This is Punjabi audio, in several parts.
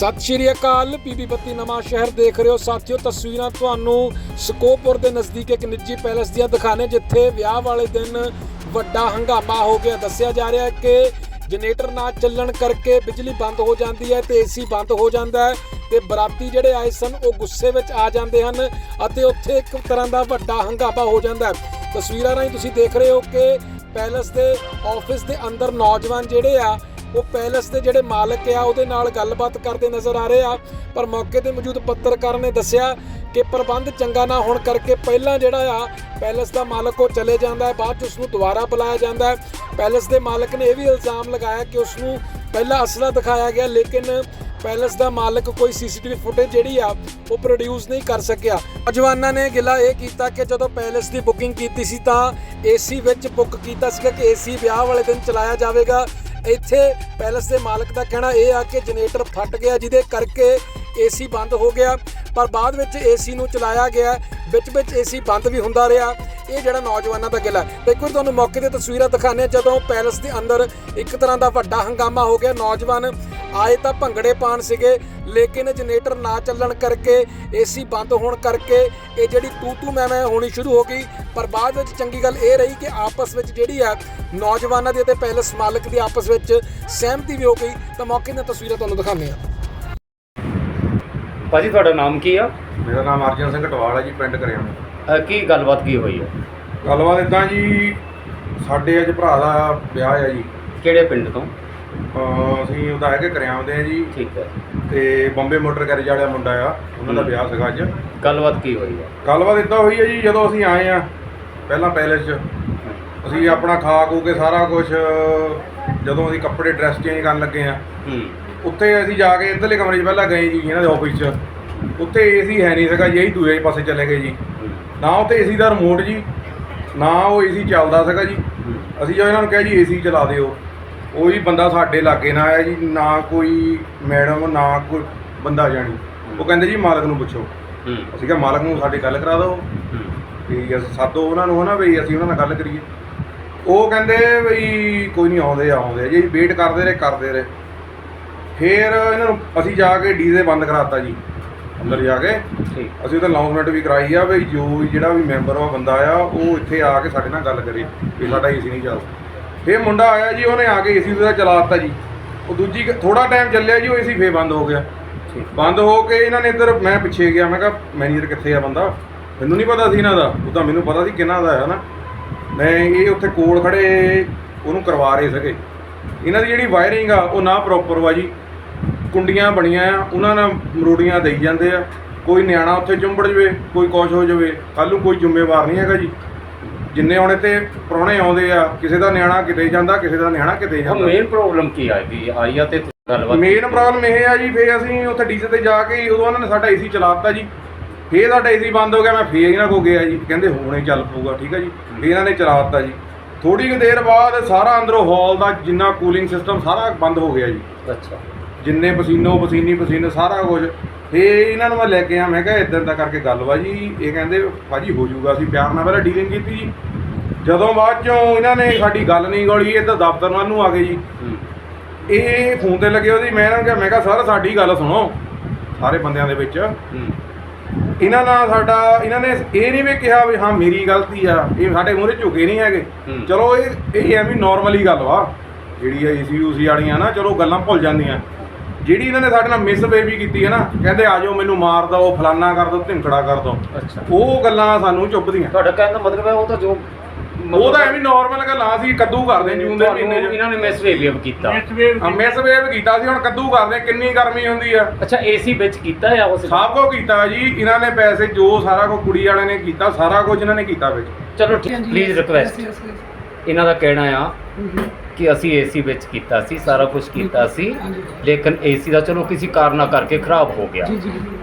ਸਤਿ ਸ਼੍ਰੀ ਅਕਾਲ, ਪੀਪੀ ਬੱਤੀ ਨਵਾਂ ਸ਼ਹਿਰ ਦੇਖ ਰਹੇ ਹੋ ਸਾਥੀਓ, ਤਸਵੀਰਾਂ ਤੁਹਾਨੂੰ ਸਕੋਪੁਰ ਦੇ ਨਜ਼ਦੀਕ ਇੱਕ ਨਿੱਜੀ ਪੈਲੇਸ ਦੀਆਂ ਦਿਖਾਣੇ, ਜਿੱਥੇ ਵਿਆਹ ਵਾਲੇ ਦਿਨ ਵੱਡਾ ਹੰਗਾਮਾ ਹੋ ਗਿਆ। ਦੱਸਿਆ ਜਾ ਰਿਹਾ ਹੈ ਕਿ ਜਨਰੇਟਰ ਨਾ ਚੱਲਣ ਕਰਕੇ ਬਿਜਲੀ ਬੰਦ ਹੋ ਜਾਂਦੀ ਹੈ ਤੇ ਏਸੀ ਬੰਦ ਹੋ ਜਾਂਦਾ ਹੈ ਤੇ ਬਰਾਤੀ ਜਿਹੜੇ ਆਏ ਸਨ, ਉਹ ਗੁੱਸੇ ਵਿੱਚ ਆ ਜਾਂਦੇ ਹਨ ਅਤੇ ਉੱਥੇ ਇੱਕ ਤਰ੍ਹਾਂ ਦਾ ਵੱਡਾ ਹੰਗਾਮਾ ਹੋ ਜਾਂਦਾ ਹੈ। ਤਸਵੀਰਾਂ ਰਾਹੀਂ ਤੁਸੀਂ ਦੇਖ ਰਹੇ ਹੋ ਕਿ ਪੈਲੇਸ ਦੇ ਆਫਿਸ ਦੇ ਅੰਦਰ ਨੌਜਵਾਨ ਜਿਹੜੇ ਆ ਉਹ ਪੈਲੇਸ ਦੇ ਜਿਹੜੇ ਮਾਲਕ ਆ, ਉਹਦੇ ਨਾਲ ਗੱਲਬਾਤ ਕਰਦੇ ਨਜ਼ਰ ਆ ਰਹੇ ਆ। ਪਰ ਮੌਕੇ ਤੇ ਮੌਜੂਦ ਪੱਤਰਕਾਰ ਨੇ ਦੱਸਿਆ ਕਿ ਪ੍ਰਬੰਧ ਚੰਗਾ ਨਾ ਹੋਣ ਕਰਕੇ ਪਹਿਲਾਂ ਜਿਹੜਾ ਆ, ਪੈਲੇਸ ਦਾ ਮਾਲਕ ਉਹ ਚਲੇ ਜਾਂਦਾ ਹੈ, ਬਾਅਦ ਚ ਉਸ ਨੂੰ ਦੁਬਾਰਾ ਬੁਲਾਇਆ ਜਾਂਦਾ ਹੈ। ਪੈਲੇਸ ਦੇ ਮਾਲਕ ਨੇ ਇਹ ਵੀ ਇਲਜ਼ਾਮ ਲਗਾਇਆ ਕਿ ਉਸ ਨੂੰ ਪਹਿਲਾਂ ਅਸਲਾ ਦਿਖਾਇਆ ਗਿਆ, ਲੇਕਿਨ ਪੈਲੇਸ ਦਾ ਮਾਲਕ ਕੋਈ ਸੀਸੀਟੀਵੀ ਫੁਟੇਜ ਜਿਹੜੀ ਆ, ਉਹ ਪ੍ਰੋਡਿਊਸ ਨਹੀਂ ਕਰ ਸਕਿਆ। ਨੌਜਵਾਨਾਂ ਨੇ ਗਿਲਾ ਇਹ ਕੀਤਾ ਕਿ ਜਦੋਂ ਪੈਲੇਸ ਦੀ ਬੁਕਿੰਗ ਕੀਤੀ ਸੀ ਤਾਂ ਏਸੀ ਵਿੱਚ ਬੁੱਕ ਕੀਤਾ ਸੀਗਾ ਕਿ ਏਸੀ ਵਿਆਹ ਵਾਲੇ ਦਿਨ ਚਲਾਇਆ ਜਾਵੇਗਾ। ਇੱਥੇ ਪੈਲੇਸ ਦੇ ਮਾਲਕ ਦਾ ਕਹਿਣਾ ਇਹ ਆ ਕਿ ਜਨਰੇਟਰ ਫਟ ਗਿਆ, ਜਿਹਦੇ ਕਰਕੇ ਏਸੀ ਬੰਦ ਹੋ ਗਿਆ। ਪਰ ਬਾਅਦ ਵਿੱਚ ਏਸੀ ਨੂੰ ਚਲਾਇਆ ਗਿਆ। ਵਿੱਚ ਵਿੱਚ ਏਸੀ ਬੰਦ ਵੀ ਹੁੰਦਾ ਰਿਹਾ। ਇਹ ਜਿਹੜਾ ਨੌਜਵਾਨਾਂ ਦਾ ਗਿਲਾ ਹੈ। ਤੇ ਇੱਕ ਤੁਹਾਨੂੰ ਮੌਕੇ ਤੇ ਤਸਵੀਰਾਂ ਦਿਖਾਣੇ ਜਦੋਂ ਪੈਲੇਸ ਦੇ ਅੰਦਰ ਇੱਕ ਤਰ੍ਹਾਂ ਦਾ ਵੱਡਾ ਹੰਗਾਮਾ ਹੋ ਗਿਆ, ਨੌਜਵਾਨ ਆਏ ਤਾਂ ਭੰਗੜੇ ਪਾਣ ਸੀਗੇ ਲੇਕਿਨ ਜਨਰੇਟਰ ਨਾ ਚੱਲਣ ਕਰਕੇ ਏਸੀ ਬੰਦ ਹੋਣ ਕਰਕੇ ਇਹ ਜਿਹੜੀ ਤੂ ਤੂ ਮੈਂ ਮੈਂ ਹੋਣੀ ਸ਼ੁਰੂ ਹੋ ਗਈ। ਪਰ ਬਾਅਦ ਵਿੱਚ ਚੰਗੀ ਗੱਲ ਇਹ ਰਹੀ ਕਿ ਆਪਸ ਵਿੱਚ ਜਿਹੜੀ ਆ ਨੌਜਵਾਨਾਂ ਦੀ ਅਤੇ ਪੈਲੇਸ ਮਾਲਕ ਦੀ ਆਪਸ ਵਿੱਚ ਸਹਿਮਤੀ ਵੀ ਹੋ ਗਈ। ਤਾਂ ਮੌਕੇ ਦੀਆਂ ਤਸਵੀਰਾਂ ਤੁਹਾਨੂੰ ਦਿਖਾਉਂਦੇ ਆ ਭਾਜੀ ਤੁਹਾਡਾ ਨਾਮ ਕੀ ਆ? ਮੇਰਾ ਨਾਮ ਅਰਜਨ ਸਿੰਘ ਟਵਾਲ ਹੈ ਜੀ ਪਿੰਡ ਕਰਿਆਣਾ। ਅਹ ਕੀ ਗੱਲਬਾਤ ਕੀ ਹੋਈ ਹੈ ਗੱਲਬਾਤ ਇਦਾਂ ਜੀ ਸਾਡੇ ਅੱਜ ਭਰਾ ਦਾ ਵਿਆਹ ਹੈ ਜੀ। ਕਿਹੜੇ ਪਿੰਡ ਤੋਂ? ਅਹ ਅਸੀਂ ਉਹਦਾ ਹੈਗੇ ਕਰਿਆਉਂਦੇ ਆ ਜੀ। ਠੀਕ ਹੈ। ਤੇ ਬੰਬੇ ਮੋਟਰ ਗੈਰੇਜ ਵਾਲਾ ਮੁੰਡਾ ਆ ਉਹਨਾਂ ਦਾ। ਵਿਆਹ ਸੀਗਾ ਅੱਜ। ਗੱਲਬਾਤ ਕੀ ਹੋਈ ਹੈ? ਗੱਲਬਾਤ ਇਦਾਂ ਹੋਈ ਹੈ ਜੀ ਜਦੋਂ ਅਸੀਂ ਆਏ ਆ ਪਹਿਲਾਂ ਪੈਲੇਸ 'ਚ। ਅਸੀਂ ਆਪਣਾ ਖਾ ਖੂ ਕੇ ਸਾਰਾ ਕੁਝ ਜਦੋਂ ਅਸੀਂ ਕੱਪੜੇ ਡਰੈਸ ਚੇਂਜ ਕਰਨ ਲੱਗੇ ਆ ਹੂੰ। ਉੱਥੇ ਅਸੀਂ ਜਾ ਕੇ ਇੱਧਰਲੇ ਕਮਰੇ 'ਚ ਪਹਿਲਾਂ ਗਏ ਜੀ ਇਹਨਾਂ ਦੇ ਆਫਿਸ 'ਚ। ਉੱਥੇ ਏਸੀ ਹੈ ਨਹੀਂ ਸੀਗਾ ਜੀ ਅਸੀਂ ਦੂਜੇ ਪਾਸੇ ਚਲੇ ਗਏ ਜੀ। ਨਾ ਉੱਥੇ ਏਸੀ ਦਾ ਰਿਮੋਟ ਜੀ ਨਾ ਉਹ ਏਸੀ ਚੱਲਦਾ ਸੀਗਾ ਜੀ। ਅਸੀਂ ਜਦੋਂ ਇਹਨਾਂ ਨੂੰ ਕਿਹਾ ਜੀ ਏਸੀ ਚਲਾ ਦਿਓ। ਉਹ ਹੀ ਬੰਦਾ ਸਾਡੇ ਲਾਗੇ ਨਾ ਆਇਆ ਜੀ ਨਾ ਕੋਈ ਮੈਡਮ ਨਾ ਕੋਈ ਬੰਦਾ ਜਾਣੀ। ਉਹ ਕਹਿੰਦੇ ਜੀ ਮਾਲਕ ਨੂੰ ਪੁੱਛੋ। ਹੂੰ, ਅਸੀਂ ਕਿਹਾ ਮਾਲਕ ਨੂੰ ਸਾਡੀ ਗੱਲ ਕਰਾ ਦਿਓ। ਹੂੰ, ਵੀ ਅਸੀਂ ਸਾਦੋ ਉਹਨਾਂ ਨੂੰ ਹਨਾ ਵੀ ਅਸੀਂ ਉਹਨਾਂ ਨਾਲ ਗੱਲ ਕਰੀਏ। ਉਹ ਕਹਿੰਦੇ ਵੀ ਕੋਈ ਨਹੀਂ ਆਉਂਦੇ ਆਉਂਦੇ ਜੀ ਵੇਟ ਕਰਦੇ ਰਹੇ ਕਰਦੇ ਰਹੇ। ਫੇਰ ਇਹਨਾਂ ਨੂੰ ਅਸੀਂ ਜਾ ਕੇ ਡੀਜ਼ੇ ਬੰਦ ਕਰਾਤਾ ਜੀ ਅੰਦਰ ਜਾ ਕੇ। ਠੀਕ। ਅਸੀਂ ਉਹਦਾ ਅਨਾਉਂਸਮੈਂਟ ਵੀ ਕਰਾਈ ਆ ਵੀ ਜੋ ਜਿਹੜਾ ਵੀ ਮੈਂਬਰ ਆ ਬੰਦਾ ਆ ਉਹ ਇੱਥੇ ਆ ਕੇ ਸਾਡੇ ਨਾਲ ਗੱਲ ਕਰੇ ਵੀ ਸਾਡਾ ਏਸੀ ਨਹੀਂ ਚੱਲਦਾ। ਫੇਰ ਮੁੰਡਾ ਆਇਆ ਜੀ ਉਹਨੇ ਆ ਕੇ ਏਸੀ ਉਹਦਾ ਚਲਾ ਦਿੱਤਾ ਜੀ। ਉਹ ਦੂਜੀ ਥੋੜਾ ਟਾਈਮ ਚੱਲਿਆ ਜੀ ਉਹ ਏਸੀ ਫੇਰ ਬੰਦ ਹੋ ਗਿਆ। ਬੰਦ ਹੋ ਕੇ ਇਹਨਾਂ ਨੇ ਇੱਧਰ ਮੈਂ ਪਿੱਛੇ ਗਿਆ ਮੈਂ ਕਿਹਾ ਮੈਨੇਜਰ ਕਿੱਥੇ ਆ ਬੰਦਾ? ਮੈਨੂੰ ਨਹੀਂ ਪਤਾ ਸੀ ਇਹਨਾਂ ਦਾ। ਉਹ ਤਾਂ ਮੈਨੂੰ ਪਤਾ ਸੀ ਕਿਹਨਾਂ ਦਾ ਹੈ ਨਾ। ਮੈਂ ਇਹ ਉੱਥੇ ਕੋਲ ਖੜੇ ਉਹਨੂੰ ਕਰਵਾ ਰਹੇ ਸੀਗੇ। ਇਹਨਾਂ ਦੀ ਜਿਹੜੀ ਵਾਇਰਿੰਗ ਆ ਉਹ ਨਾ ਪ੍ਰੋਪਰ ਵਾ ਜੀ। ਕੁੰਡੀਆਂ ਬਣੀਆਂ ਆ ਉਹਨਾਂ ਨਾਲ ਮਰੋੜੀਆਂ ਦੇਈ ਜਾਂਦੇ ਆ। ਕੋਈ ਨਿਆਣਾ ਉੱਥੇ ਚੁੰਬੜ ਜਵੇ ਕੋਈ ਕੁਛ ਹੋ ਜਵੇ। ਕੱਲ੍ਹ ਨੂੰ ਕੋਈ ਜ਼ਿੰਮੇਵਾਰ ਨਹੀਂ ਹੈਗਾ ਜੀ। ਜਿੰਨੇ ਆਉਣੇ ਤੇ ਪ੍ਰਾਹੁਣੇ ਆਉਂਦੇ ਆ ਕਿਸੇ ਦਾ ਨਿਆਣਾ ਕਿਤੇ ਜਾਂਦਾ ਕਿਸੇ ਦਾ ਨਿਆਣਾ ਕਿਤੇ ਜਾਂਦਾ। ਮੇਨ ਪ੍ਰੋਬਲਮ ਕੀ ਆਈ ਵੀ ਆਈ ਆ ਤੇ ਗੱਲਬਾਤ ਮੇਨ ਪ੍ਰੋਬਲਮ ਇਹ ਆ ਜੀ ਫੇਰ ਅਸੀਂ ਉੱਥੇ ਡੀਜ਼ੇ ਤੇ ਜਾ ਕੇ ਉਦੋਂ ਉਹਨਾਂ ਨੇ ਸਾਡਾ ਏਸੀ ਚਲਾਤਾ ਜੀ। ਫੇਰ ਸਾਡਾ ਏਸੀ ਬੰਦ ਹੋ ਗਿਆ ਮੈਂ ਫੇਰ ਇਹਨਾਂ ਕੋ ਗਿਆ ਜੀ। ਕਹਿੰਦੇ ਹੁਣੇ ਚੱਲ ਪਊਗਾ ਠੀਕ ਹੈ ਜੀ। ਫੇਰ ਇਹਨਾਂ ਨੇ ਚਲਾਤਾ ਜੀ। ਥੋੜੀ ਕੁ ਦੇਰ ਬਾਅਦ ਸਾਰਾ ਅੰਦਰੋਂ ਹਾਲ ਦਾ ਜਿੰਨਾ ਕੂਲਿੰਗ ਸਿਸਟਮ ਸਾਰਾ ਬੰਦ ਹੋ ਗਿਆ ਜੀ। ਅੱਛਾ। ਜਿੰਨੇ ਪਸੀਨੋ ਪਸੀਨੀ ਪਸੀਨੇ ਸਾਰਾ ਕੁਝ ਫੇਰ ਇਹਨਾਂ ਨੂੰ ਮੈਂ ਲੈ ਕੇ ਆ ਮੈਂ ਕਿਹਾ ਇਦਾਂ ਦਾ ਕਰਕੇ ਗੱਲ ਵਾ ਜੀ। ਇਹ ਕਹਿੰਦੇ ਭਾਜੀ ਹੋ ਜਾਊਗਾ ਅਸੀਂ ਪਿਆਰ ਨਾਲ ਪਹਿਲਾਂ ਡੀਲਿੰਗ ਕੀਤੀ ਜੀ। ਜਦੋਂ ਬਾਅਦ ਚੋਂ ਇਹਨਾਂ ਨੇ ਸਾਡੀ ਗੱਲ ਨਹੀਂ ਗੋਲੀ ਇੱਧਰ ਦਫ਼ਤਰ ਵੱਲ ਨੂੰ ਆ ਗਏ ਜੀ। ਇਹ ਫੋਨ ਤੇ ਲੱਗੇ ਉਹਦੀ ਮੈਂ ਇਹਨਾਂ ਨੂੰ ਕਿਹਾ ਮੈਂ ਕਿਹਾ ਸਰ ਸਾਡੀ ਗੱਲ ਸੁਣੋ ਸਾਰੇ ਬੰਦਿਆਂ ਦੇ ਵਿੱਚ। ਇਹਨਾਂ ਨਾਲ ਸਾਡਾ ਇਹਨਾਂ ਨੇ ਇਹ ਨਹੀਂ ਵੀ ਕਿਹਾ ਵੀ ਹਾਂ ਮੇਰੀ ਗਲਤੀ ਆ ਇਹ ਸਾਡੇ ਮੂਹਰੇ ਝੁਕੇ ਨਹੀਂ ਹੈਗੇ। ਚਲੋ ਇਹ ਇਹ ਐਵੇਂ ਨਾਰਮਲੀ ਗੱਲ ਵਾ। ਜਿਹੜੀ ਆ ਏਸੀ ਯੂਸੀ ਵਾਲੀਆਂ ਨਾ ਚਲੋ ਗੱਲਾਂ ਭੁੱਲ ਜਾਂਦੀਆਂ। ਜਿਹੜੀ ਇਹਨਾਂ ਨੇ ਸਾਡੇ ਨਾਲ ਮਿਸ ਬੇਬੀ ਕੀਤੀ ਹੈ ਨਾ ਕਹਿੰਦੇ ਆ ਜਾਓ ਮੈਨੂੰ ਮਾਰ ਦੋ ਫਲਾਨਾ ਕਰ ਦੋ ਧਿਮਕੜਾ ਕਰ ਦੋ ਅੱਛਾ। ਉਹ ਗੱਲਾਂ ਸਾਨੂੰ ਚੁੱਭਦੀਆਂ। ਤੁਹਾਡਾ ਕਹਿਣ ਦਾ ਮਤਲਬ ਹੈ ਉਹ ਤਾਂ ਜੋ ਉਹ ਤਾਂ ਐਵੇਂ ਨਾਰਮਲ ਗੱਲਾਂ ਸੀ ਕੱਦੂ ਕਰਦੇ ਜੂਨ ਦੇ ਮਹੀਨੇ 'ਚ। ਇਹਨਾਂ ਨੇ ਮਿਸਬੀਹੇਵ ਕੀਤਾ। ਮਿਸ ਵੇਵ ਕੀਤਾ। ਸੀ ਹੁਣ ਕੱਦੂ ਕਰਦੇ ਕਿੰਨੀ ਗਰਮੀ ਹੁੰਦੀ ਆ। ਅੱਛਾ ਏਸੀ ਵਿੱਚ ਕੀਤਾ ਆ ਉਸ ਸਭ ਕੁਝ ਕੀਤਾ ਜੀ ਇਹਨਾਂ ਨੇ ਪੈਸੇ ਜੋ ਸਾਰਾ ਕੁਝ ਕੁੜੀ ਵਾਲਿਆਂ ਨੇ ਕੀਤਾ ਸਾਰਾ ਕੁਝ ਇਹਨਾਂ ਨੇ ਕੀਤਾ ਵਿੱਚ। ਚਲੋ ਪਲੀਜ਼ ਰਿਕਵੈਸਟ ਇਹਨਾਂ ਦਾ ਕਹਿਣਾ ਆ ਕਿ ਅਸੀਂ ਏਸੀ ਵਿੱਚ ਕੀਤਾ ਸੀ ਸਾਰਾ ਕੁਝ ਕੀਤਾ ਸੀ। ਲੇਕਿਨ ਏਸੀ ਦਾ ਚਲੋ ਕਿਸੇ ਕਾਰਨਾ ਕਰਕੇ ਖਰਾਬ ਹੋ ਗਿਆ।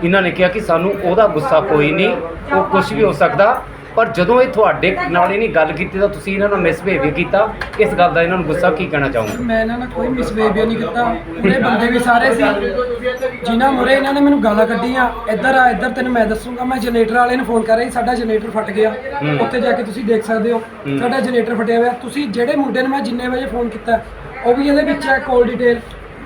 ਇਹਨਾਂ ਨੇ ਕਿਹਾ ਕਿ ਸਾਨੂੰ ਉਹਦਾ ਗੁੱਸਾ ਕੋਈ ਨਹੀਂ ਉਹ ਕੁਝ ਵੀ ਹੋ ਸਕਦਾ ਪਰ ਜਦੋਂ ਇਹ ਤੁਹਾਡੇ ਨਾਲ ਇਹਨੇ ਗੱਲ ਕੀਤੀ ਤਾਂ ਤੁਸੀਂ ਇਹਨਾਂ ਨਾਲ ਮਿਸਬਿਹੇਵ ਕੀਤਾ। ਇਸ ਗੱਲ ਦਾ ਇਹਨਾਂ ਨੂੰ ਗੁੱਸਾ ਕੀ ਕਹਿਣਾ ਚਾਹੋਗੇ? ਮੈਂ ਇਹਨਾਂ ਨਾਲ ਕੋਈ ਮਿਸਬੀਹੇਵੀਅਰ ਨਹੀਂ ਕੀਤਾ। ਉਹਨੇ ਬੰਦੇ ਵੀ ਸਾਰੇ ਸੀ। ਜਿਨ੍ਹਾਂ ਮੁਰੇ ਇਹਨਾਂ ਨੇ ਮੈਨੂੰ ਗਾਲਾਂ ਕੱਢੀਆਂ। ਇੱਧਰ ਆ ਇੱਧਰ ਤੈਨੂੰ ਮੈਂ ਦੱਸੂਗਾ। ਮੈਂ ਜਨਰੇਟਰ ਵਾਲੇ ਨੂੰ ਫੋਨ ਕਰ ਰਹੀ ਸਾਡਾ ਜਨਰੇਟਰ ਫਟ ਗਿਆ। ਉੱਥੇ ਜਾ ਕੇ ਤੁਸੀਂ ਦੇਖ ਸਕਦੇ ਹੋ। ਸਾਡਾ ਜਨਰੇਟਰ ਫਟਿਆ ਹੋਇਆ। ਤੁਸੀਂ ਜਿਹੜੇ ਮੁੰਡੇ ਨੂੰ ਮੈਂ ਜਿੰਨੇ ਵਜੇ ਫੋਨ ਕੀਤਾ ਉਹ ਵੀ ਇਹਦੇ ਵਿੱਚ ਹੈ ਕਾਲ ਡਿਟੇਲ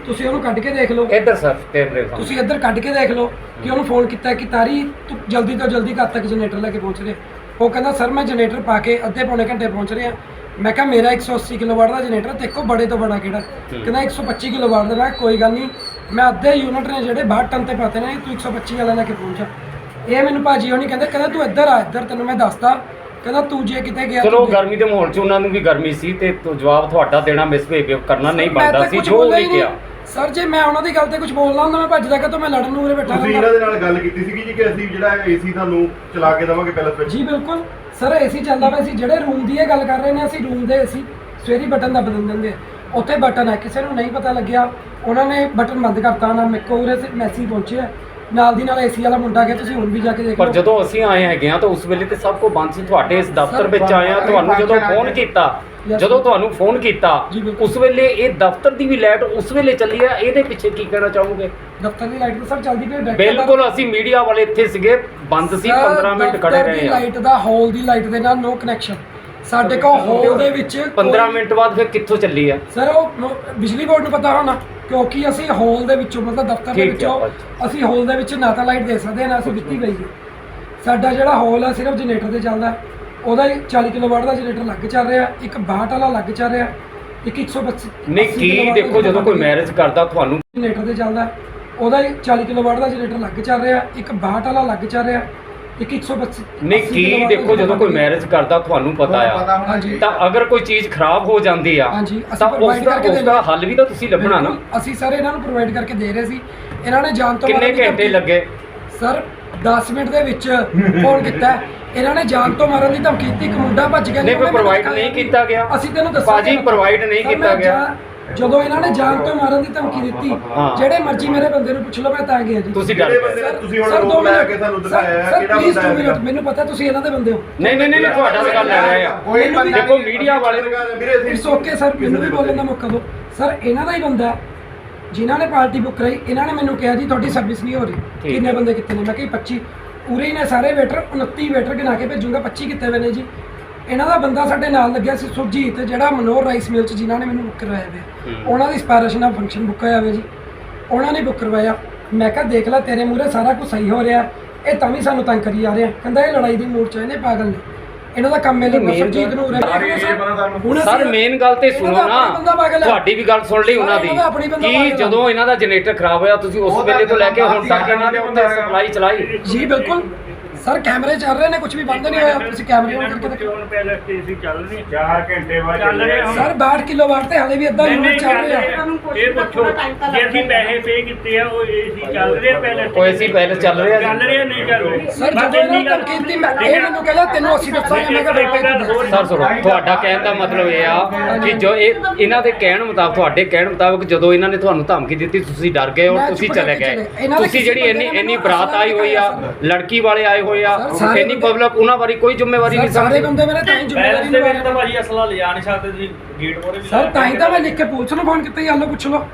ਤੁਸੀਂ ਉਹਨੂੰ ਕੱਢ ਕੇ ਦੇਖ ਲਓ। ਇੱਧਰ ਸਰ ਕੈਮਰੇ ਸਾਹਮਣੇ। ਤੁਸੀਂ ਇੱਧਰ ਕੱਢ ਕੇ ਦੇਖ ਲਓ ਕਿ ਉਹਨੂੰ ਫੋਨ ਕੀਤਾ ਕਿ ਤਾਰੀ ਤੂੰ ਜਲਦੀ ਤੋਂ ਜਲਦੀ ਕਦ ਤੱਕ ਜਨਰੇਟਰ ਲੈ ਕੇ ਪਹੁੰਚ ਰਿਹਾ ਉਹ ਕਹਿੰਦਾ ਸਰ ਮੈਂ ਜਨਰੇਟਰ ਪਾ ਕੇ ਅੱਧੇ ਪੌਣੇ ਘੰਟੇ ਪਹੁੰਚ ਰਿਹਾ। ਮੈਂ ਕਿਹਾ ਮੇਰਾ 180 ਕਿਲੋਵਾਟ ਦਾ ਜਨਰੇਟਰ ਦੇਖੋ ਬੜੇ ਤੋਂ ਬੜਾ ਕਿਹੜਾ। ਕਹਿੰਦਾ 125 ਕਿਲੋਵਾਟ ਦਾ। ਕਿਹਾ ਕੋਈ ਗੱਲ ਨਹੀਂ ਮੈਂ ਅੱਧੇ ਯੂਨਿਟ ਨੇ ਜਿਹੜੇ 62 ਟਨ ਤੇ ਪਾਤੇ ਨੇ ਤੂੰ 125 ਵਾਲਾ ਲੈ ਕੇ ਪਹੁੰਚਾ ਇਹ ਮੈਨੂੰ ਭਾਜੀ ਉਹ ਨਹੀਂ ਕਹਿੰਦੇ ਕਹਿੰਦਾ ਤੂੰ ਇੱਧਰ ਆ ਇੱਧਰ ਤੈਨੂੰ ਮੈਂ ਦੱਸਦਾ। ਕਹਿੰਦਾ ਤੂੰ ਜੇ ਕਿਤੇ ਗਿਆ ਚਲੋ। ਗਰਮੀ ਦੇ ਮਾਹੌਲ 'ਚ ਉਹਨਾਂ ਨੂੰ ਵੀ ਗਰਮੀ ਸੀ ਤੇ ਤੋ ਜਵਾਬ ਤੁਹਾਡਾ ਦੇਣਾ ਮਿਸਬਿਹੇਵ ਕਰਨਾ ਨਹੀਂ ਬਣਦਾ ਸੀ ਜੋ ਵੀ। ਕਿਹਾ। ਸਰ ਜੇ ਮੈਂ ਉਹਨਾਂ ਦੀ ਗੱਲ ਤੇ ਕੁਝ ਬੋਲਣਾ ਹੁੰਦਾ ਮੈਂ ਭੱਜਦਾ ਕਿ ਮੈਂ ਲੜਨ ਨੂੰ ਉਰੇ ਬੈਠਾ ਤੁਸੀਂ ਹੁੰਦਾ। ਇਹਨਾਂ ਦੇ ਨਾਲ ਗੱਲ ਕੀਤੀ ਸੀਗੀ ਜੀ ਕਿ ਅਸੀਂ ਜਿਹੜਾ ਏਸੀ ਤੁਹਾਨੂੰ ਚਲਾ ਕੇ ਦੇਵਾਂਗੇ ਪੈਲਸ ਵਿੱਚ ਜੀ ਬਿਲਕੁਲ। ਸਰ ਏਸੀ ਚੱਲਦਾ ਪਿਆ ਸੀ। ਜਿਹੜੇ ਰੂਮ ਦੀ ਇਹ ਗੱਲ ਕਰ ਰਹੇ ਨੇ ਅਸੀਂ ਰੂਮ ਦੇ ਏਸੀ ਸਵੇਰੀ ਬਟਨ ਦਾ ਬਦਲ ਦਿੰਦੇ ਆ। ਉੱਥੇ ਬਟਨ ਹੈ। ਕਿਸੇ ਨੂੰ ਨਹੀਂ ਪਤਾ ਲੱਗਿਆ। ਉਹਨਾਂ ਨੇ ਬਟਨ ਬੰਦ ਕਰਤਾ। ਨਾ ਮੇਰੇ ਕੋਲ ਉਰੇ ਮੈਸੇਜ ਪਹੁੰਚਿਆ। ਨਾਲ ਦੀ ਨਾਲ ਏਸੀ ਵਾਲਾ ਮੁੰਡਾ ਗਿਆ। ਤੁਸੀਂ ਹੁਣ ਵੀ ਜਾ ਕੇ ਦੇਖ ਪਰ ਲਓ। ਜਦੋਂ ਅਸੀਂ ਆਏ ਹੈਗੇ ਆ ਤਾਂ ਉਸ ਵੇਲੇ ਤੇ ਸਭ ਕੁਝ ਬੰਦ ਸੀ। ਤੁਹਾਡੇ ਇਸ ਦਫ਼ਤਰ ਵਿੱਚ ਆਏ ਆ। ਤੁਹਾਨੂੰ ਜਦੋਂ ਫੋਨ ਕੀਤਾ ਜਦੋਂ ਤੁਹਾਨੂੰ ਫੋਨ ਕੀਤਾ। ਉਸ ਵੇਲੇ ਇਹ ਦਫ਼ਤਰ ਦੀ ਵੀ ਲਾਈਟ ਉਸ ਵੇਲੇ ਚੱਲੀ ਆ ਇਹਦੇ ਪਿੱਛੇ ਕੀ ਕਹਿਣਾ ਚਾਹੋਗੇ ਦਫ਼ਤਰ ਦੀ ਲਾਈਟ ਤਾਂ ਸਰ ਚੱਲਦੀ ਪਈ ਹੈ ਬਿਲਕੁਲ ਅਸੀਂ ਮੀਡੀਆ ਵਾਲੇ ਇੱਥੇ ਸੀਗੇ ਬੰਦ ਸੀ 15 ਮਿੰਟ ਖੜੇ ਰਹੇ ਆ ਲਾਈਟ ਦਾ ਹਾਲ ਦੀ ਲਾਈਟ ਦੇ ਨਾਲ ਨੋ ਕਨੈਕਸ਼ਨ ਸਾਡੇ ਕੋਲ ਹਾਲ ਦੇ ਵਿੱਚ 15 ਮਿੰਟ ਬਾਅਦ ਫਿਰ ਕਿੱਥੋਂ ਚੱਲੀ ਆ ਸਰ ਉਹ ਬਿਜਲੀ ਬੋਰਡ ਨੂੰ ਪਤਾ ਹੋਣਾ ਕਿਉਂਕਿ ਅਸੀਂ ਹਾਲ ਦੇ ਵਿੱਚੋਂ ਮਤਲਬ ਦਫ਼ਤਰ ਦੇ ਵਿੱਚੋਂ। ਅਸੀਂ ਹਾਲ ਦੇ ਵਿੱਚ ਨਾ ਤਾਂ ਲਾਈਟ ਦੇ ਸਕਦੇ ਨਾ ਅਸੀਂ ਦਿੱਤੀ ਗਈ ਸਾਡਾ ਜਿਹੜਾ ਹਾਲ ਹੈ ਸਿਰਫ ਜਨਰੇਟਰ ਤੇ ਚੱਲਦਾ। ਉਹਦਾ ਹੀ 40 ਕਿਲੋਵਾਟ ਦਾ ਜਨਰੇਟਰ ਲੱਗ ਚੱਲ ਰਿਹਾ ਇੱਕ 62 ਵਾਲਾ ਲੱਗ ਚੱਲ ਰਿਹਾ ਇੱਕ 125 ਨਹੀਂ ਕੀ ਦੇਖੋ ਜਦੋਂ ਕੋਈ ਮੈਰਿਜ ਕਰਦਾ ਤੁਹਾਨੂੰ ਜਨਰੇਟਰ ਤੇ ਚੱਲਦਾ। ਉਹਦਾ ਹੀ 40 ਕਿਲੋਵਾਟ ਦਾ ਜਨਰੇਟਰ ਲੱਗ ਚੱਲ ਰਿਹਾ ਇੱਕ 62 ਵਾਲਾ ਲੱਗ ਚੱਲ ਰਿਹਾ ਇੱਕ 125 ਨਹੀਂ ਕੀ ਦੇਖੋ ਜਦੋਂ ਕੋਈ ਮੈਰਿਜ ਕਰਦਾ ਤੁਹਾਨੂੰ ਪਤਾ ਆ। ਤਾਂ ਅਗਰ ਕੋਈ ਚੀਜ਼ ਖਰਾਬ ਹੋ ਜਾਂਦੀ ਆ ਤਾਂ ਉਸ ਦਾ ਕਰਕੇ ਉਸ ਦਾ ਹੱਲ ਵੀ ਤਾਂ ਤੁਸੀਂ ਲੱਭਣਾ ਨਾ। ਅਸੀਂ ਸਰ ਇਹਨਾਂ ਨੂੰ ਪ੍ਰੋਵਾਈਡ ਕਰਕੇ ਦੇ ਰਹੇ ਸੀ। ਇਹਨਾਂ ਨੇ ਜਾਣ ਤੋਂ ਕਿੰਨੇ ਘੰਟੇ ਲੱਗੇ? ਸਰ 10 ਮਿੰਟ ਦੇ ਵਿੱਚ ਫੋਨ ਕੀਤਾ। ਇਹਨਾਂ ਨੇ ਜਾਨ ਤੋਂ ਮਾਰਨ ਦੀ ਧਮਕੀ ਦਿੱਤੀ ਇੱਕ ਮੁੰਡਾ ਭੱਜ ਗਿਆ ਨਹੀਂ, ਕੋਈ ਮੈਨੂੰ ਨਹੀਂ ਕੀਤਾ ਗਿਆ। ਅਸੀਂ ਤੈਨੂੰ ਦੱਸਾਂ ਭਾਜੀ, provide ਨਹੀਂ ਕੀਤਾ ਗਿਆ। ਜਦੋਂ ਇਹਨਾਂ ਨੇ ਜਾਨ ਤੋਂ ਮਾਰਨ ਦੀ ਧਮਕੀ ਦਿੱਤੀ। ਜਿਹੜੇ ਮਰਜ਼ੀ ਮੇਰੇ ਬੰਦੇ ਨੂੰ ਪੁੱਛ ਲਓ ਮੈਂ ਤਾਂ ਗਿਆ ਜੀ ਤੁਸੀਂ ਗਏ ਬੰਦੇ ਨੇ ਤੁਸੀਂ ਹੁਣ ਰੋਕ ਲੈ। ਕੇ ਸਾਨੂੰ ਸਰ, ਦਿਖਾਇਆ ਕਿਹੜਾ ਬੰਦਾ ਹੈ ਮੈਨੂੰ ਪਤਾ ਤੁਸੀਂ ਇਹਨਾਂ ਦੇ ਬੰਦੇ ਹੋ ਨਹੀਂ ਨਹੀਂ ਨਹੀਂ ਤੁਹਾਡਾ ਤਾਂ ਗੱਲ ਲੈ ਰਹੇ ਆ ਕੋਈ ਦੇਖੋ ਮੀਡੀਆ ਵਾਲੇ ਵੀਰੇ ਇਟਸ ਓਕੇ ਸਰ ਮੈਨੂੰ ਵੀ ਬੋਲਣ ਦਾ ਮੌਕਾ ਦਿਓ ਸਰ ਇਹਨਾਂ ਦਾ ਹੀ ਬੰਦਾ ਹੈ, ਜਿਨ੍ਹਾਂ ਨੇ ਪਾਰਟੀ ਬੁੱਕ ਕਰਾਈ ਇਹਨਾਂ ਨੇ ਮੈਨੂੰ ਕਿਹਾ ਜੀ ਤੁਹਾਡੀ ਸਰਵਿਸ ਨਹੀਂ ਹੋ ਰਹੀ। ਕਿੰਨੇ ਬੰਦੇ ਕਿੱਥੇ ਨੇ? ਮੈਂ ਕਿਹਾ ਜੀ 25 ਪੂਰੇ ਹੀ ਨੇ ਸਾਰੇ ਵੇਟਰ 29 ਵੇਟਰ ਗਿਣਾ ਕੇ ਭੇਜੂਗਾ 25 ਕਿੱਥੇ ਹੋਏ ਨੇ ਜੀ? ਇਹਨਾਂ ਦਾ ਬੰਦਾ ਸਾਡੇ ਨਾਲ ਲੱਗਿਆ ਸੀ ਸੁਰਜੀਤ ਜਿਹੜਾ ਮਨੋਰ ਰਾਈਸ ਮਿਲ ਚ ਜਿਨ੍ਹਾਂ ਨੇ ਮੈਨੂੰ ਬੁੱਕ ਕਰਵਾਇਆ ਹੋਇਆ ਉਹਨਾਂ ਦੀ ਸਪਾਰਸ਼ ਨਾਲ ਫੰਕਸ਼ਨ ਬੁੱਕ ਹੋਇਆ ਹੋਇਆ ਜੀ। ਉਹਨਾਂ ਨੇ ਬੁੱਕ ਕਰਵਾਇਆ। ਮੈਂ ਕਿਹਾ ਦੇਖ ਲੈ ਤੇਰੇ ਮੂਹਰੇ ਸਾਰਾ ਕੁਝ ਸਹੀ ਹੋ ਰਿਹਾ। ਇਹ ਤਾਂ ਵੀ ਸਾਨੂੰ ਤੰਗ ਕਰੀ ਜਾ ਰਿਹਾ। ਕਹਿੰਦਾ ਇਹ ਲੜਾਈ ਦੀ ਮੂਡ ਚ ਇਹਨੇ ਪਾਗਲ ਨੇ। ਇਹਨਾਂ ਦਾ ਕੰਮ ਮੇਰੇ main ਸੁਰਜੀਤ ਨੂੰ ਸਾਰੇ ਮੇਨ ਗੱਲ ਤੇ ਸੁਣੋ ਨਾ। ਤੁਹਾਡੀ ਵੀ ਗੱਲ ਸੁਣ ਲਈ ਉਹਨਾਂ ਦੀ। ਕਿ। ਜਦੋਂ ਇਹਨਾਂ ਦਾ ਜਨਰੇਟਰ ਖਰਾਬ ਹੋਇਆ ਤੁਸੀਂ ਉਸ ਵੇਲੇ ਤੋਂ ਲੈ ਕੇ ਹੁਣ ਤੱਕ ਇਹਨਾਂ ਦੇ ਉੱਤੇ ਸਪਲਾਈ ਚਲਾਈ? ਜੀ ਬਿਲਕੁਲ। ਸਰ ਕੈਮਰੇ ਚੱਲ ਰਹੇ ਨੇ ਕੁਝ ਵੀ ਬੰਦ ਨਹੀਂ ਹੋਇਆ। ਤੁਸੀਂ ਕੈਮਰੇ ਔਨ ਕਰਕੇ ਦੇਖੋ ਕਿਉਂ ਪਹਿਲਾਂ ਸੀ ਚੱਲ ਰਹੀ 4 ਘੰਟੇ ਬਾਅਦ ਚੱਲ ਰਹੇ ਹੁਣ। ਸਰ 62 ਕਿਲੋਵਾਟ ਤੇ ਹਲੇ ਵੀ ਅੱਧਾ ਯੂਨਿਟ ਚੱਲ ਰਿਹਾ। ਇਹ ਪੁੱਛੋ ਜੇ ਅਸੀਂ ਪੈਸੇ ਪੇ ਕੀਤੇ ਆ ਉਹ ਏਸੀ ਚੱਲ ਰਿਹਾ ਪਹਿਲਾਂ ਉਹ AC ਪਹਿਲਾਂ ਚੱਲ ਰਿਹਾ। ਚੱਲ ਰਿਹਾ ਨਹੀਂ ਚੱਲ ਰਿਹਾ? ਸਰ ਜਦੋਂ ਇਹਨਾਂ ਨੇ ਦਿੱਤੀ ਮੈਂ ਇਹ ਮੈਨੂੰ ਕਹਿੰਦਾ ਤੈਨੂੰ ਅਸੀਂ ਦੱਸਾਂਗੇ ਮੈਂ ਕਿਹਾ ਬੇਟੇ। ਸਰ ਸੁਣੋ ਤੁਹਾਡਾ ਕਹਿਣ ਦਾ ਮਤਲਬ ਇਹ ਆ ਕਿ ਜੋ ਇਹ ਇਹਨਾਂ ਦੇ ਕਹਿਣ ਮੁਤਾਬਕ ਤੁਹਾਡੇ ਕਹਿਣ ਮੁਤਾਬਕ ਜਦੋਂ ਇਹਨਾਂ ਨੇ ਤੁਹਾਨੂੰ ਧਮਕੀ ਦਿੱਤੀ ਤੁਸੀਂ ਡਰ ਗਏ ਔਰ ਤੁਸੀਂ ਚਲੇ ਗਏ। ਤੁਸੀਂ ਕਿਸੇ ਜਿਹੜੀ ਇੰਨੀ ਇੰਨੀ ਬਰਾਤ ਆਈ ਹੋਈ ਆ ਲੜਕੀ ਵਾਲੇ ਆਏ ਹੋਏ ਆ ਸਰ, ਸਾਰੇ ਇੰਨੀ ਬੰਦੇ- ਪਬਲਿਕ ਉਹਨਾਂ ਬਾਰੇ ਕੋਈ ਜ਼ਿੰਮੇਵਾਰੀ ਨਹੀਂ ਸਰ, ਸਮਝਦੀ। ਬੰਦੇ ਮੇਰੇ ਤਾਂ ਹੀ ਜ਼ਿੰਮੇਵਾਰੀ ਪੈਲਸ ਦੇ ਵਿੱਚ ਤਾਂ ਭਾਜੀ ਅਸਲਾ ਲਿਜਾ ਨਹੀਂ ਸਕਦੇ ਤੁਸੀਂ ਗੇਟ ਮੋਰੇ ਵੀ ਸਰ ਤਾਂ ਹੀ ਤਾਂ ਮੈਂ ਲਿਖ ਕੇ ਪੁਲਿਸ ਨੂੰ ਫੋਨ ਕੀਤਾ ਯਾਰ ਲੋ ਪੁੱਛ ਲਓ।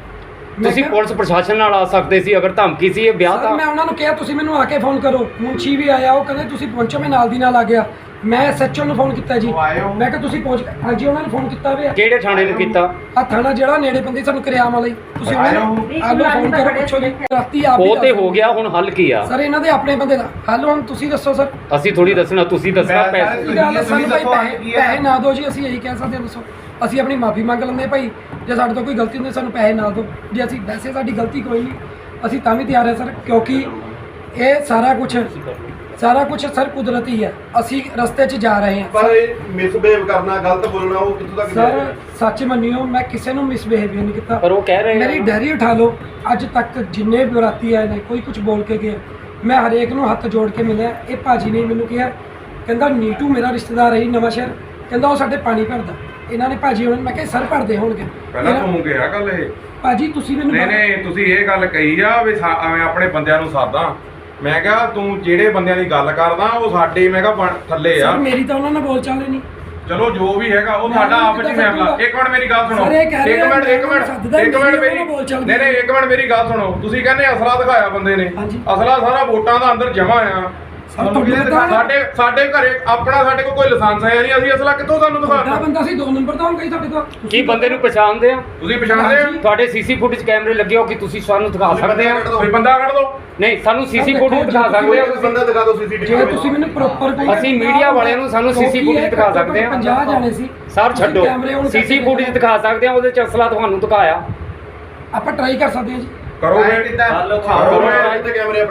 ਤੁਸੀਂ ਪੁਲਿਸ ਪ੍ਰਸ਼ਾਸਨ ਨਾਲ ਆ ਸਕਦੇ ਸੀ ਅਗਰ ਧਮਕੀ ਸੀ ਇਹ ਵਿਆਹ ਸਰ ਮੈਂ ਉਹਨਾਂ ਨੂੰ ਕਿਹਾ ਤੁਸੀਂ ਮੈਨੂੰ ਆ ਕੇ ਫੋਨ ਕਰੋ। ਮੁੰਸ਼ੀ ਵੀ ਆਇਆ ਉਹ ਕਹਿੰਦੇ ਤੁਸੀਂ ਪਹੁੰਚੋ ਮੈਂ ਨਾਲ ਦੀ ਨਾਲ ਆ ਗਿਆ। ਮੈਂ ਐਸਐਚਓ ਨੂੰ ਫੋਨ ਕੀਤਾ ਜੀ। ਮੈਂ ਕਿਹਾ ਤੁਸੀਂ ਪਹੁੰਚ ਹਾਂਜੀ ਉਹਨਾਂ ਨੇ ਫੋਨ ਕੀਤਾ ਵੇ। ਕਿਹੜੇ ਥਾਣੇ ਨੂੰ ਕੀਤਾ? ਆ ਥਾਣਾ ਜਿਹੜਾ ਨੇੜੇ ਪੈਂਦੀ ਸਾਨੂੰ ਕਰਿਆਮ ਵਾਲੀ ਤੁਸੀਂ ਉਹਨਾਂ ਨੂੰ ਆਲੋ ਫੋਨ ਕਰੋ ਪੁੱਛੋ ਜੀ। ਰਾਤੀ ਆਪ ਹੀ ਉਹ ਤੇ ਦੱਸ ਹੋ ਗਿਆ ਹੁਣ ਹੱਲ ਕੀ ਆ? ਸਰ ਇਹਨਾਂ ਦੇ ਆਪਣੇ ਬੰਦੇ ਦਾ ਹੱਲ ਹੁਣ ਤੁਸੀਂ ਦੱਸੋ ਸਰ। ਅਸੀਂ ਥੋੜੀ ਦੱਸਣਾ ਤੁਸੀਂ ਦੱਸਣਾ ਪੈਸੇ ਕੀ ਗੱਲ ਹੈ ਸਾਨੂੰ ਭਾਈ ਪੈਸੇ ਪੈਸੇ ਨਾ ਦਿਓ ਜੀ ਅਸੀਂ ਇਹੀ ਕਹਿ ਸਕਦੇ ਹਾਂ ਦੱਸੋ। ਅਸੀਂ ਆਪਣੀ ਮਾਫੀ ਮੰਗ ਲੈਂਦੇ ਹਾਂ ਭਾਈ ਜੇ ਸਾਡੇ ਤੋਂ ਕੋਈ ਗਲਤੀ ਹੁੰਦੀ ਸਾਨੂੰ ਪੈਸੇ ਨਾ ਦਿਓ। ਜੇ ਅਸੀਂ ਵੈਸੇ ਸਾਡੀ ਗਲਤੀ ਕੋਈ ਨਹੀਂ ਅਸੀਂ ਤਾਂ ਵੀ ਤਿਆਰ ਹੈ ਸਰ ਕਿਉਂਕਿ ਇਹ ਸਾਰਾ ਕੁਝ ਸਾਰਾ ਕੁਝ ਸਰ ਕੁਦਰਤੀ ਹੈ। ਅਸੀਂ ਰਸਤੇ 'ਚ ਜਾ ਰਹੇ ਹਾਂ। ਪਰ ਇਹ ਮਿਸਬਿਹੇਵ ਕਰਨਾ ਗਲਤ ਬੋਲਣਾ ਉਹ ਕਿੱਥੋਂ ਤੱਕ ਸਰ ਸੱਚ ਮੰਨਿਓ ਮੈਂ ਕਿਸੇ ਨੂੰ ਮਿਸਬਿਹੇਵ ਨਹੀਂ ਕੀਤਾ। ਪਰ ਉਹ ਕਹਿ ਰਹੇ ਮੇਰੀ ਆ ਡੈਰੀ ਉਠਾ ਲਓ। ਅੱਜ ਤੱਕ ਜਿੰਨੇ ਬਰਾਤੀ ਆਏ ਨੇ ਕੋਈ ਕੁਝ ਬੋਲ ਕੇ ਗਿਆ। ਮੈਂ ਹਰੇਕ ਨੂੰ ਹੱਥ ਜੋੜ ਕੇ ਮਿਲਿਆ। ਇਹ ਭਾਜੀ ਨੇ ਮੈਨੂੰ ਕਿਹਾ ਕਹਿੰਦਾ ਨੀਟੂ ਮੇਰਾ ਰਿਸ਼ਤੇਦਾਰ ਹੈ ਜੀ ਨਵਾਂ ਸ਼ਹਿਰ ਕਹਿੰਦਾ ਉਹ ਸਾਡੇ ਪਾਣੀ ਭਰਦਾ। ਇਹਨਾਂ ਨੇ ਭਾਜੀ ਉਹਨਾਂ ਨੇ ਮੈਂ ਕਿਹਾ ਸਰ ਭਰਦੇ ਹੋਣਗੇ। ਪਹਿਲਾਂ ਇਹਨਾਂ- ਤੂੰ ਗਿਆ ਗੱਲ ਇਹ? ਭਾਜੀ ਤੁਸੀਂ ਮੈਨੂੰ ਨਹੀਂ ਨਹੀਂ ਤੁਸੀਂ ਇਹ ਗੱਲ ਕਹੀ ਆ ਵੀ ਸਾ- ਐਵੇਂ ਆਪਣੇ ਬੰਦਿਆਂ ਨੂੰ ਸਾਦਾ। ਮੈਂ ਕਿਹਾ ਤੂੰ ਜਿਹੜੇ ਬੰਦਿਆਂ ਦੀ ਗੱਲ ਕਰਦਾ ਉਹ ਸਾਡੇ ਮੈਂ ਕਿਹਾ ਬਣ- ਥੱਲੇ ਆ। ਸਰ ਮੇਰੀ ਤਾਂ ਉਹਨਾਂ ਨਾਲ ਬੋਲ ਚਾਲ ਹੀ ਨਹੀਂ। ਚਲੋ ਜੋ ਵੀ ਹੈਗਾ ਉਹ ਮੈਂ ਉਹਨੂੰ ਆਪ ਜੀ ਕਿੱਦਾਂ ਫੈਸਲਾ? ਇੱਕ ਮਿੰਟ ਮੇਰੀ ਗੱਲ ਸੁਣੋ। ਸਰ, ਇਹ ਕਹਿ ਰਹੇ ਇੱਕ ਆ, ਮਿੰਟ ਇੱਕ ਮੈਂ ਮਿੰਟ ਸੱਦਦਾ ਇੱਕ ਮਿੰਟ ਮੇਰੀ ਨਾਲ ਬੋਲ ਚੱਲ ਨਹੀਂ ਨਹੀਂ। ਇੱਕ ਮਿੰਟ ਮੇਰੀ ਗੱਲ ਸੁਣੋ। ਤੁਸੀਂ ਕਹਿੰਦੇ ਅਸਲਾ ਦਿਖਾਇਆ ਬੰਦੇ ਨੇ। ਹਾਂਜੀ। ਅਸਲਾ ਸਾਰਾ ਵੋਟਾਂ ਦਾ ਅੰਦਰ ਜਮਾ ਆ। ਸਰ ਤੁਹਾਨੂੰ ਪਤਾ ਸਾਡੇ ਸਾਡੇ ਘਰੇ ਆਪਣਾ ਸਾਡੇ ਕੋਲ ਕੋਈ ਲਾਇਸੈਂਸ ਹੈ ਨਹੀਂ ਅਸੀਂ ਅਸਲਾ ਕਿੱਥੋਂ ਸਾਨੂੰ ਤੁਹਾਡਾ ਦਿਖਾਤਾ ਬੰਦਾ ਸੀ ਦੋ ਨੰਬਰ ਤਾਂ ਹੋਊਗਾ ਹੀ ਤੁਹਾਡੇ ਕੋਲ। ਕੀ ਬੰਦੇ ਨੂੰ ਪਛਾਣਦੇ ਆ? ਤੁਸੀਂ ਪਛਾਣਦੇ ਆ ਤੁਹਾਡੇ ਸੀਸੀ ਫੁਟੇਜ ਕੈਮਰੇ ਲੱਗੇ ਹੋ ਕਿ ਤੁਸੀਂ ਸਾਨੂੰ ਦਿਖਾ ਸਕਦੇ ਆ ਕੋਈ ਬੰਦਾ ਕੱਢ ਦੋ ਨਹੀਂ ਸਾਨੂੰ ਸੀਸੀ ਦੇਖੋ, ਫੁਟੇਜ ਦਿਖਾ ਜੇ ਸਕਦੇ ਕੋਈ ਆ ਬੰਦਾ ਦਿਖਾ ਦਿਓ ਸੀਸੀਟੀਵੀ ਜੇ ਤੁਸੀਂ ਮੈਨੂੰ ਪ੍ਰੋਪਰ ਕੋਈ ਅਸੀਂ media ਵਾਲਿਆਂ ਨੂੰ ਸਾਨੂੰ CC footage ਦਿਖਾ ਸਕਦੇ ਹਾਂ। 50 ਜਾਣੇ ਸੀ। ਸਰ ਤੁਸੀਂ ਛੱਡੋ। ਕੈਮਰੇ on ਸੀਸੀ ਕਰਕੇ ਫੁਟੇਜ ਦਿਖਾ ਸਕਦੇ ਆ ਉਹਦੇ ਚ ਅਸਲਾ ਤੁਹਾਨੂੰ ਦਿਖਾਇਆ। ਆਪਾਂ ਟਰਾਈ ਕਰ ਸਕਦੇ ਹਾਂ ਜੀ। ਕਰੋ ਕਿੱਦਾਂ ਕਰੋ ਕਰੋ। ਤੇ ਕੈਮਰੇ